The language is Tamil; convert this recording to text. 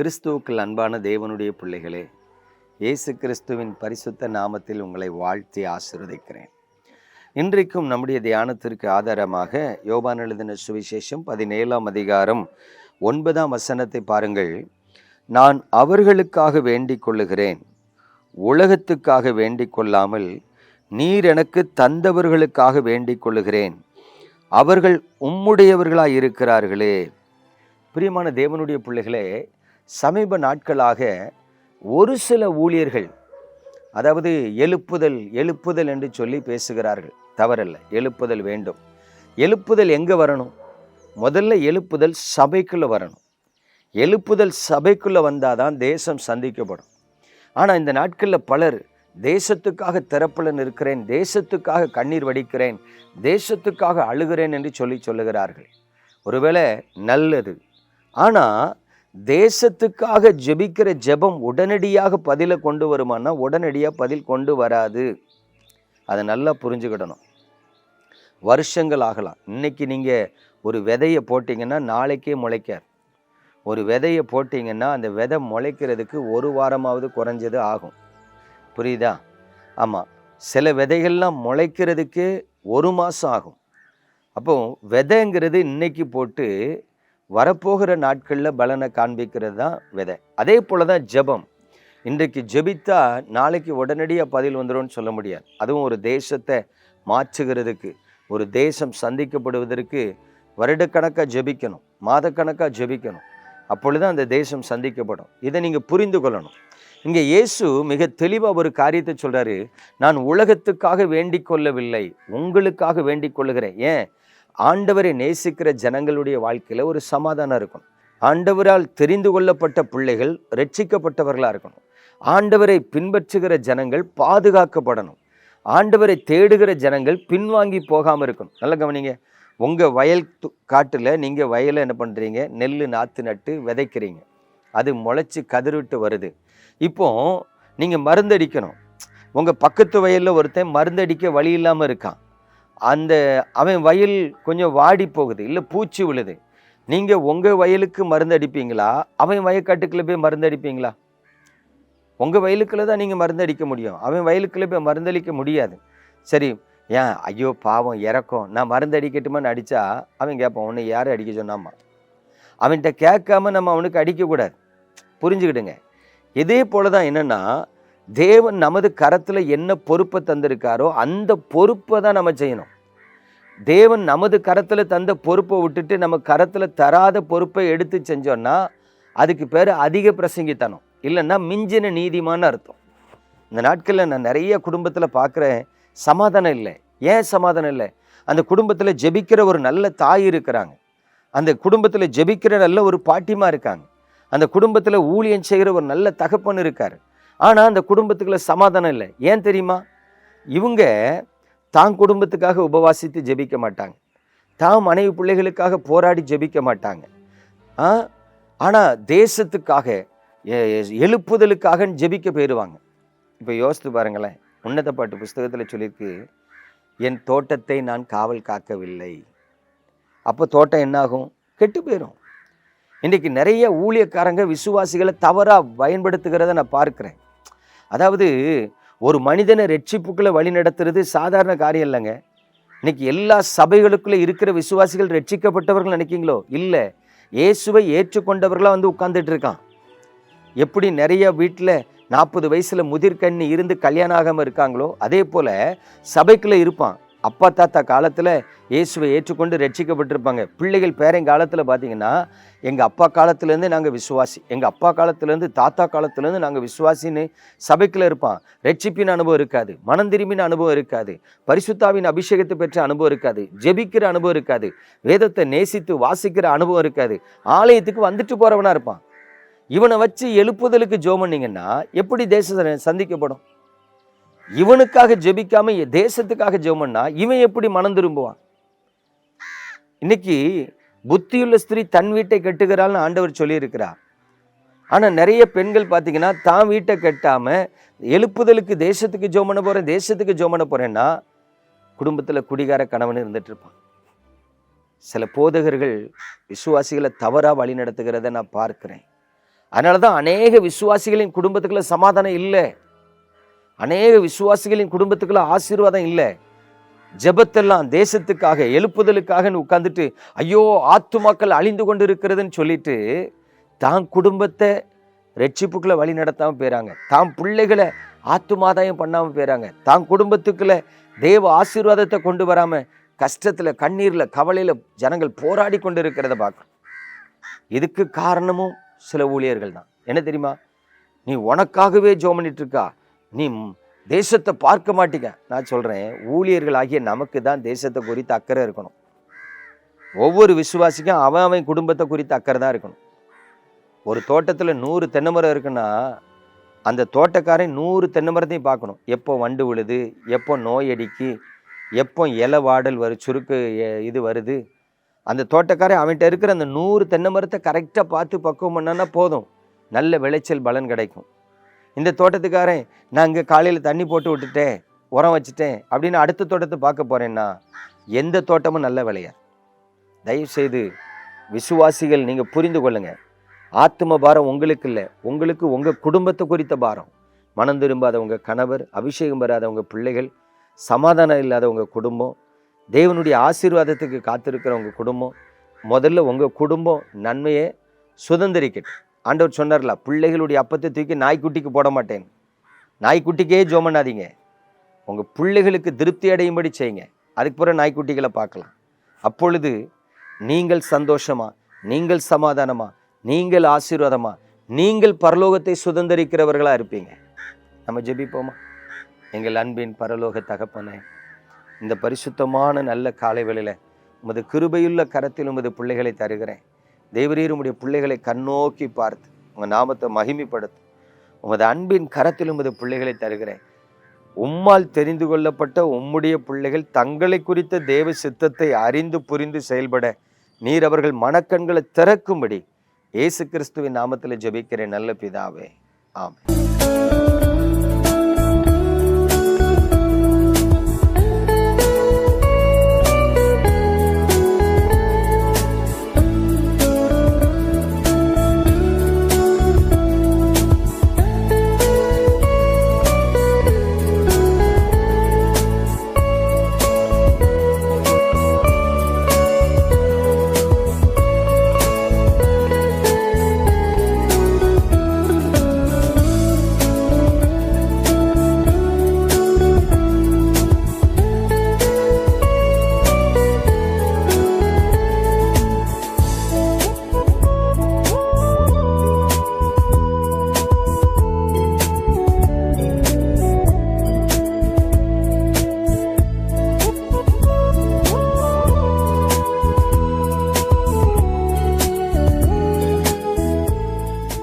கிறிஸ்துவுக்குள் அன்பான தேவனுடைய பிள்ளைகளே இயேசு கிறிஸ்துவின் பரிசுத்த நாமத்தில் உங்களை வாழ்த்தி ஆசிர்வதிக்கிறேன். இன்றைக்கும் நம்முடைய தியானத்திற்கு ஆதாரமாக யோபான் எழுதின சுவிசேஷம் பதினேழாம் அதிகாரம் ஒன்பதாம் வசனத்தை பாருங்கள். நான் அவர்களுக்காக வேண்டிக் கொள்ளுகிறேன் உலகத்துக்காக வேண்டிக் கொள்ளாமல் நீர் எனக்கு தந்தவர்களுக்காக வேண்டிக் கொள்ளுகிறேன். அவர்கள் உம்முடையவர்களாக இருக்கிறார்களே பிரியமான தேவனுடைய பிள்ளைகளே சமீப நாட்களாக ஒரு சில ஊழியர்கள் அதாவது எழுப்புதல் எழுப்புதல் என்று சொல்லி பேசுகிறார்கள். தவறல்ல எழுப்புதல் வேண்டும். எழுப்புதல் எங்கே வரணும்? முதல்ல எழுப்புதல் சபைக்குள்ளே வரணும். எழுப்புதல் சபைக்குள்ளே வந்தால் தான் தேசம் சந்திக்கப்படும். ஆனால் இந்த நாட்களில் பலர் தேசத்துக்காக திறப்பில் நிற்கிறேன் தேசத்துக்காக கண்ணீர் வடிக்கிறேன் தேசத்துக்காக அழுகிறேன் என்று சொல்லி சொல்லுகிறார்கள். ஒருவேளை நல்லது. ஆனால் தேசத்துக்காக ஜெபிக்கிற ஜெபம் உடனடியாக பதிலை கொண்டு வருமானா உடனடியாக பதில் கொண்டு வராது. அதை நல்லா புரிஞ்சுக்கிடணும். வருஷங்கள் ஆகலாம். இன்னைக்கு நீங்கள் ஒரு விதையை போட்டிங்கன்னா நாளைக்கே முளைக்க ஒரு விதையை போட்டிங்கன்னா அந்த விதை முளைக்கிறதுக்கு ஒரு வாரமாவது குறைஞ்சது ஆகும். புரியுதா? ஆமாம் சில விதைகள்லாம் முளைக்கிறதுக்கு ஒரு மாதம் ஆகும். அப்போ விதைங்கிறது இன்னைக்கு போட்டு வரப்போகிற நாட்களில் பலனை காண்பிக்கிறது தான் விதை. அதே போல தான் ஜெபம். இன்றைக்கு ஜெபித்தா நாளைக்கு உடனடியாக பதில் வந்துடும் சொல்ல முடியாது. அதுவும் ஒரு தேசத்தை மாற்றுகிறதுக்கு ஒரு தேசம் சந்திக்கப்படுவதற்கு வருடக்கணக்காக ஜெபிக்கணும் மாதக்கணக்காக ஜெபிக்கணும். அப்பொழுது அந்த தேசம் சந்திக்கப்படும். இதை நீங்கள் புரிந்து கொள்ளணும். இங்கே இயேசு மிக தெளிவாக ஒரு காரியத்தை சொல்கிறாரு நான் உலகத்துக்காக வேண்டிக் கொள்ளவில்லை உங்களுக்காக வேண்டிக் கொள்ளுகிறேன். ஏன்? ஆண்டவரை நேசிக்கிற ஜனங்களுடைய வாழ்க்கையில் ஒரு சமாதானம் இருக்கணும். ஆண்டவரால் தெரிந்து கொள்ளப்பட்ட பிள்ளைகள் ரட்சிக்கப்பட்டவர்களாக இருக்கணும். ஆண்டவரை பின்பற்றுகிற ஜனங்கள் பாதுகாக்கப்படணும். ஆண்டவரை தேடுகிற ஜனங்கள் பின்வாங்கி போகாமல் இருக்கணும். நல்ல கவனிங்க. உங்கள் வயல் காட்டில் நீங்கள் வயலை என்ன பண்ணுறீங்க நெல் நாற்று நட்டு விதைக்கிறீங்க. அது முளைச்சி கதிர்விட்டு வருது. இப்போ நீங்கள் மருந்தடிக்கணும். உங்கள் பக்கத்து வயலில் ஒருத்தன் மருந்தடிக்க வழி இல்லாமல் இருக்கான். அந்த அவன் வயல் கொஞ்சம் வாடி போகுது. இல்லை பூச்சி விழுது. நீங்கள் உங்கள் வயலுக்கு மருந்து அடிப்பீங்களா? அவன் வயக்காட்டுக்குள்ளே போய் மருந்து அடிப்பீங்களா? உங்கள் வயலுக்குள்ள தான் நீங்கள் மருந்து அடிக்க முடியும். அவன் வயலுக்குள்ளே போய் மருந்தளிக்க முடியாது. சரி ஏன்? ஐயோ பாவம் இறக்கும். நான் மருந்து அடிக்கட்டுமான்னு அடித்தா அவன் கேட்பான் உன்னை யார் அடிக்க சொன்னாமா அவன்கிட்ட கேட்காம நம்ம அவனுக்கு அடிக்கக்கூடாது. புரிஞ்சுக்கிடுங்க. இதே போல தான் என்னென்னா தேவன் நமது கரத்தில் என்ன பொறுப்பை தந்திருக்காரோ அந்த பொறுப்பை தான் நம்ம செய்யணும். தேவன் நமது கரத்தில் தந்த பொறுப்பை விட்டுட்டு நம்ம கரத்தில் தராத பொறுப்பை எடுத்து செஞ்சோன்னா அதுக்கு பேர் அதிக பிரசங்கித்தனம். இல்லைன்னா மிஞ்சின நீதிமான்னு அர்த்தம். இந்த நாட்களில் நான் நிறைய குடும்பத்தில் பார்க்குறேன் சமாதானம் இல்லை. ஏன் சமாதானம் இல்லை? அந்த குடும்பத்தில் ஜெபிக்கிற ஒரு நல்ல தாய் இருக்கிறாங்க. அந்த குடும்பத்தில் ஜெபிக்கிற நல்ல ஒரு பாட்டிமா இருக்காங்க. அந்த குடும்பத்தில் ஊழியம் செய்கிற ஒரு நல்ல தகப்பன் இருக்கார். ஆனால் அந்த குடும்பத்துக்குள்ள சமாதானம் இல்லை. ஏன் தெரியுமா? இவங்க தான் குடும்பத்துக்காக உபவாசித்து ஜெபிக்க மாட்டாங்க. தான் மனைவி பிள்ளைகளுக்காக போராடி ஜெபிக்க மாட்டாங்க. ஆனால் தேசத்துக்காக எழுப்புதலுக்காக ஜெபிக்க போயிடுவாங்க. இப்போ யோசித்து பாருங்களேன். உன்னத பாட்டு புஸ்தகத்தில் சொல்லியிருக்கு என் தோட்டத்தை நான் காவல் காக்கவில்லை. அப்போ தோட்டம் என்னாகும்? கெட்டு போயிடும் இன்றைக்கு நிறைய ஊழியக்காரங்க விசுவாசிகளை தவறாக பயன்படுத்துகிறத நான் பார்க்குறேன். அதாவது ஒரு மனிதனை ரட்சிப்புக்குள்ளே வழி நடத்துறது சாதாரண காரியம் இல்லைங்க. இன்னைக்கு எல்லா சபைகளுக்குள்ளே இருக்கிற விசுவாசிகள் ரட்சிக்கப்பட்டவர்கள் நினைக்கிங்களோ இல்லை. இயேசுவை ஏற்றுக்கொண்டவர்களாக வந்து உட்கார்ந்துட்டு இருக்கான். எப்படி நிறைய வீட்டில் நாற்பது வயசில் முதிர்கண்ணி இருந்து கல்யாணம் ஆகாமல் இருக்காங்களோ அதே போல் சபைக்குள்ளே இருப்பான். அப்பா தாத்தா காலத்தில் இயேசுவை ஏற்றுக்கொண்டு ரட்சிக்கப்பட்டிருப்பாங்க. பிள்ளைகள் பேரன் காலத்தில் பார்த்தீங்கன்னா எங்கள் அப்பா காலத்துலேருந்து நாங்கள் விசுவாசி எங்கள் அப்பா காலத்துலேருந்து தாத்தா காலத்துலேருந்து நாங்கள் விசுவாசின்னு சபைக்கில் இருப்பான். ரட்சிப்பின் அனுபவம் இருக்காது மனம் திரும்பின அனுபவம் இருக்காது பரிசுத்தாவின் அபிஷேகத்தை பெற்ற அனுபவம் இருக்காது ஜெபிக்கிற அனுபவம் இருக்காது வேதத்தை நேசித்து வாசிக்கிற அனுபவம் இருக்காது. ஆலயத்துக்கு வந்துட்டு போகிறவனாக இருப்பான். இவனை வச்சு எழுப்புதலுக்கு ஜோ பண்ணிங்கன்னா எப்படி தேச சந்திக்கப்படும்? இவனுக்காக ஜெபிக்காம தேசத்துக்காக ஜெபம்னா இவன் எப்படி மனம் திரும்புவான்? இன்னைக்கு புத்தியுள்ள ஸ்திரீ தன் வீட்டை கட்டுகிறாள்னு ஆண்டவர் சொல்லியிருக்கிறார். ஆனால் நிறைய பெண்கள் பார்த்தீங்கன்னா தான் வீட்டை கட்டாம எழுப்புதலுக்கு தேசத்துக்கு ஜோம் பண்ண போகிறேன் தேசத்துக்கு ஜோம் பண்ண போகிறேன்னா குடும்பத்தில் குடிகார கணவன் இருந்துட்டு இருப்பான். சில போதகர்கள் விசுவாசிகளை தவறாக வழி நடத்துகிறத நான் பார்க்குறேன். அதனால தான் அநேக விசுவாசிகளின் குடும்பத்துக்குள்ள சமாதானம் இல்லை. அநேக விசுவாசிகளின் குடும்பத்துக்குள்ள ஆசீர்வாதம் இல்லை. ஜெபத்தெல்லாம் தேசத்துக்காக எழுப்புதலுக்காக உட்காந்துட்டு ஐயோ ஆத்துமாக்கள் அழிந்து கொண்டு இருக்கிறதுன்னு சொல்லிட்டு தான் குடும்பத்தை ரட்சிப்புக்குள்ள வழி நடத்தாமல் போயிறாங்க. தான் பிள்ளைகளை ஆத்துமாதாயம் பண்ணாமல் போயிறாங்க. தான் குடும்பத்துக்குள்ள தேவ ஆசீர்வாதத்தை கொண்டு வராமல் கஷ்டத்தில் கண்ணீரில் கவலையில் ஜனங்கள் போராடி கொண்டு இருக்கிறத பார்க்குறோம் இதுக்கு காரணமும் சில ஊழியர்கள் தான் என்ன தெரியுமா? நீ உனக்காகவே ஜோம் பண்ணிட்டு இருக்கா? நீ தேசத்தை பார்க்க மாட்டீங்க. நான் சொல்கிறேன் ஊழியர்கள் ஆகிய நமக்கு தான் தேசத்தை குறித்து அக்கறை இருக்கணும். ஒவ்வொரு விசுவாசிக்கும் அவன் அவன் குடும்பத்தை குறித்து அக்கறை தான் இருக்கணும். ஒரு தோட்டத்தில் நூறு தென்னை மரம் இருக்குன்னா அந்த தோட்டக்காரன் நூறு தென்னை மரத்தையும் பார்க்கணும். எப்போ வண்டு விழுது எப்போ நோய் அடிக்கு எப்போ இலை வாடல் வரு சுருக்கு இது வருது. அந்த தோட்டக்காரன் அவன்கிட்ட இருக்கிற அந்த நூறு தென்னை மரத்தை கரெக்டாக பார்த்து பக்குவம் பண்ணான்னா போதும். நல்ல விளைச்சல் பலன் கிடைக்கும். இந்த தோட்டத்துக்காரன் நான் இங்கே காலையில் தண்ணி போட்டு விட்டுட்டேன் உரம் வச்சுட்டேன் அப்படின்னு அடுத்த தோட்டத்தை பார்க்க போகிறேன்னா எந்த தோட்டமும் நல்ல விளையாது தயவுசெய்து விசுவாசிகள் நீங்கள் புரிந்து கொள்ளுங்கள் ஆத்ம பாரம் உங்களுக்கு இல்லை. உங்களுக்கு உங்கள் குடும்பத்தை குறித்த பாரம். மனம் திரும்பாத உங்கள் கணவர் அபிஷேகம் பெறாத உங்கள் பிள்ளைகள் சமாதானம் இல்லாத உங்கள் குடும்பம் தேவனுடைய ஆசீர்வாதத்துக்கு காத்திருக்கிற உங்கள் குடும்பம் முதல்ல உங்கள் குடும்பம் நன்மையை சுதந்திரிக்கட்டும். ஆண்டவர் சொன்னார்ல பிள்ளைகளுடைய அப்பத்தை தூக்கி நாய்க்குட்டிக்கு போட மாட்டேன். நாய்க்குட்டிக்கே ஜோம் பண்ணாதீங்க உங்கள் பிள்ளைகளுக்கு திருப்தி அடையும்படி செய்யுங்க. அதுக்கு பிறகு நாய்க்குட்டிகளை பார்க்கலாம். அப்பொழுது நீங்கள் சந்தோஷமா? நீங்கள் சமாதானமா? நீங்கள் ஆசீர்வாதமா? நீங்கள் பரலோகத்தை சுதந்திரிக்கிறவர்களாக இருப்பீங்க. நம்ம ஜெபிப்போமா? எங்கள் அன்பின் பரலோக தகப்பனே இந்த பரிசுத்தமான நல்ல காலை வேளையில் உமது கிருபையுள்ள கரத்தில் உமது பிள்ளைகளை தருகிறேன். தேவரீர் உடைய பிள்ளைகளை கண்ணோக்கி பார்த்து உங்கள் நாமத்தை மகிமைப்படுத்து உமது அன்பின் கரத்தில் உமது பிள்ளைகளை தருகிறேன். உம்மால் தெரிந்து கொள்ளப்பட்ட உம்முடைய பிள்ளைகள் தங்களை குறித்த தேவ சித்தத்தை அறிந்து புரிந்து செயல்பட நீர் அவர்கள் மனக்கண்களை திறக்கும்படி இயேசு கிறிஸ்துவின் நாமத்தில் ஜெபிக்கிறேன். நல்ல பிதாவே. ஆமாம்